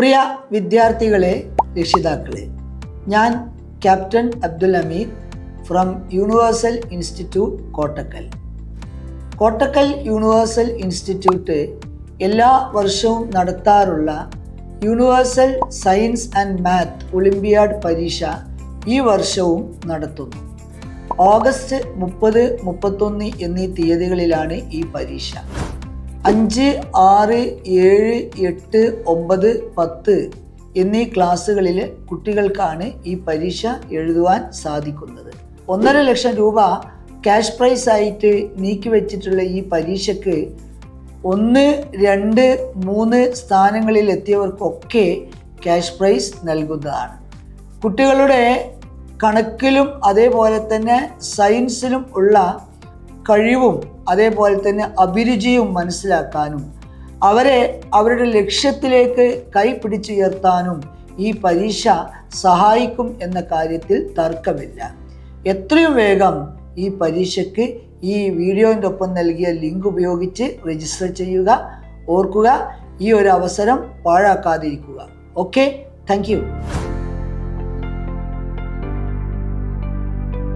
പ്രിയ വിദ്യാർത്ഥികളെ രക്ഷിതാക്കളെ ഞാൻ captain Abdul Ameer from universal institute Kottakkal. Kottakkal universal institute എല്ലാ വർഷവും നടത്താറുള്ള universal science and math olympiad പരീക്ഷ ഈ വർഷവും നടത്തുന്നു. ഓഗസ്റ്റ് മുപ്പത് മുപ്പത്തൊന്ന് എന്നീ തീയതികളിലാണ് ഈ പരീക്ഷ. അഞ്ച് ആറ് ഏഴ് എട്ട് ഒമ്പത് പത്ത് എന്നീ ക്ലാസ്സുകളിൽ കുട്ടികൾക്കാണ് ഈ പരീക്ഷ എഴുതുവാൻ സാധിക്കുന്നത്. ഒന്നര ലക്ഷം രൂപ ക്യാഷ് പ്രൈസ് ആയിട്ട് നീക്കിവെച്ചിട്ടുള്ള ഈ പരീക്ഷയ്ക്ക് ഒന്ന് രണ്ട് മൂന്ന് സ്ഥാനങ്ങളിൽ എത്തിയവർക്കൊക്കെ ക്യാഷ് പ്രൈസ് നൽകുന്നതാണ്. കുട്ടികളുടെ കണക്കിലും അതേപോലെ തന്നെ സയൻസിലും ഉള്ള കഴിവും അതേപോലെ തന്നെ അഭിരുചിയും മനസ്സിലാക്കാനും അവരെ അവരുടെ ലക്ഷ്യത്തിലേക്ക് കൈപിടിച്ചുയർത്താനും ഈ പരീക്ഷ സഹായിക്കും എന്ന കാര്യത്തിൽ തർക്കമില്ല. എത്രയും വേഗം ഈ പരീക്ഷയ്ക്ക് ഈ വീഡിയോന്റെ ഒപ്പം നൽകിയ ലിങ്ക് ഉപയോഗിച്ച് രജിസ്റ്റർ ചെയ്യുക ഓർക്കുക ഈ ഒരു അവസരം പാഴാക്കാതിരിക്കുക. Okay thank